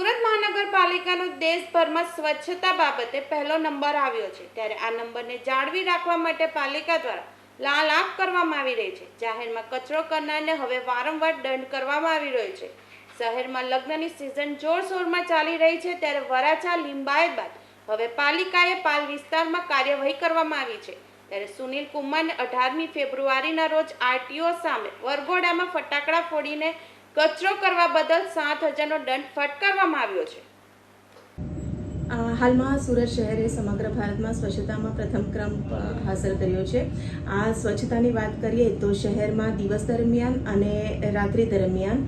મહાનગરપાલિકાનો દેશભરમાં સ્વચ્છતા બાબતે પહેલો નંબર આવ્યો છે. ત્યારે આ નંબરને જાળવી રાખવા માટે પાલિકા દ્વારા લાલ આંખ કરવામાં આવી રહી છે. જાહેરમાં કચરો કરનારને હવે વારંવાર દંડ કરવામાં આવી રહ્યો છે. શહેરમાં લગ્નની સિઝન જોરશોરમાં ચાલી રહી છે. ત્યારે વરાછા લીંબાયત બાદ હવે પાલિકાએ પાલ વિસ્તારમાં કાર્યવાહી કરવામાં આવી છે. ત્યારે સુનિલ કુમારને અઢારમી ફેબ્રુઆરીના રોજ આરટીઓ સામે વરઘોડામાં ફટાકડા ફોડીને કચરો કરવા બદલ સાત હજારનો દંડ ફટકારવામાં આવ્યો છે. હાલમાં સુરત શહેરે સમગ્ર ભારતમાં સ્વચ્છતામાં પ્રથમ ક્રમ હાંસલ કર્યો છે. આ સ્વચ્છતાની વાત કરીએ તો શહેરમાં દિવસ દરમિયાન અને રાત્રિ દરમિયાન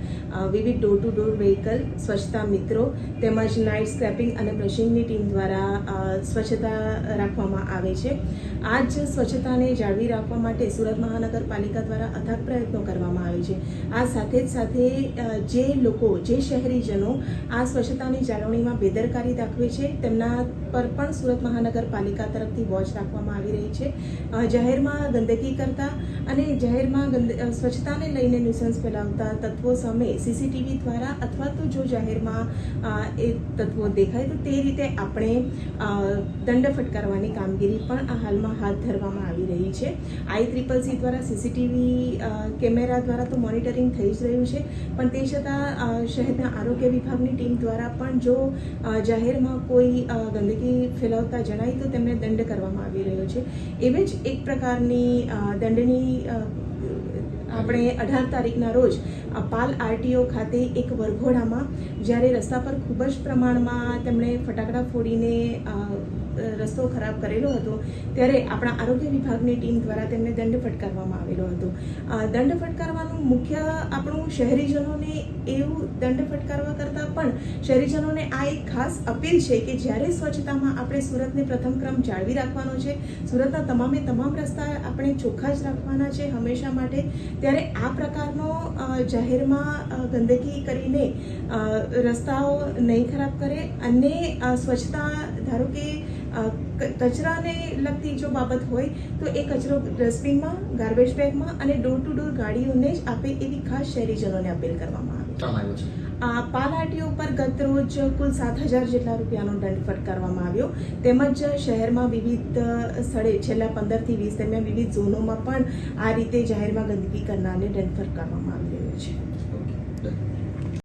વિવિધ ડોર ટુ ડોર વ્હીકલ સ્વચ્છતા મિત્રો તેમજ નાઇટ સ્ક્રેપિંગ અને બ્રશિંગની ટીમ દ્વારા સ્વચ્છતા રાખવામાં આવે છે. આ જ સ્વચ્છતાને જાળવી રાખવા માટે સુરત મહાનગરપાલિકા દ્વારા અથાગ પ્રયત્નો કરવામાં આવે છે. આ સાથે જ સાથે જે લોકો, જે શહેરીજનો આ સ્વચ્છતાની જાળવણીમાં બેદરકારી દાખવે છે તેમના પર પણ સુરત મહાનગરપાલિકા તરફથી વોચ રાખવામાં આવી રહી છે. જાહેરમાં ગંદકી કરતા અને જાહેરમાં સ્વચ્છતાને લઈને ન્યુસન્સ ફેલાવતા તત્વો સામે સીસીટીવી દ્વારા અથવા તો જો જાહેરમાં એ તત્વો દેખાય તો તે રીતે આપણે દંડ ફટકારવાની કામગીરી પણ આ હાલમાં હાથ ધરવામાં આવી રહી છે. આઈ ત્રિપલ સી દ્વારા સીસીટીવી કેમેરા દ્વારા તો મોનિટરિંગ થઈ જ રહ્યું છે. પણ તે છતાં શહેરના આરોગ્ય વિભાગની ટીમ દ્વારા પણ જો જાહેરમાં કોઈ અ, ગંદકી ફેલાવતા જણાય તો તેમને દંડ કરવામાં આવી રહ્યો છે. એવી જ એક પ્રકારની દંડની આપણે અઢાર તારીખના રોજ પાલ આરટીઓ ખાતે એક વરઘોડામાં જ્યારે રસ્તા પર ખૂબ જ પ્રમાણમાં તેમણે ફટાકડા ફોડીને રસ્તો ખરાબ કરેલો હતો, ત્યારે આપણા આરોગ્ય વિભાગની ટીમ દ્વારા તેમને દંડ ફટકારવામાં આવેલો હતો. દંડ ફટકારવાનું મુખ્ય આપણું શહેરીજનોને એવું દંડ ફટકારવા કરતાં પણ શહેરીજનોને આ એક ખાસ અપીલ છે કે જ્યારે સ્વચ્છતામાં આપણે સુરતને પ્રથમ ક્રમ જાળવી રાખવાનો છે, સુરતના તમામે તમામ રસ્તા આપણે ચોખ્ખા જ રાખવાના છે હંમેશા માટે, ત્યારે આ પ્રકારનો જાહેરમાં ગંદકી કરીને રસ્તાઓ નહીં ખરાબ કરે અને સ્વચ્છતા ધારો કે કચરાને લગતી જો બાબત હોય તો એ કચરો ડસ્ટબિનમાં ગાર્બેજ બેગમાં અને ડોર ટુ ડોર ગાડીઓને જ આપે એવી ખાસ શહેરીજનોને અપીલ કરવામાં આવે. છે? આ પાલ આરટીઓ પર ગત રોજ કુલ સાત હજાર જેટલા રૂપિયાનો દંડ ફટકારવામાં આવ્યો. તેમજ શહેરમાં વિવિધ સ્થળે છેલ્લા પંદરથી વીસ દરમિયાન વિવિધ ઝોનોમાં પણ આ રીતે જાહેરમાં ગંદકી કરનારને દંડ ફટકારવામાં આવી રહ્યો છે.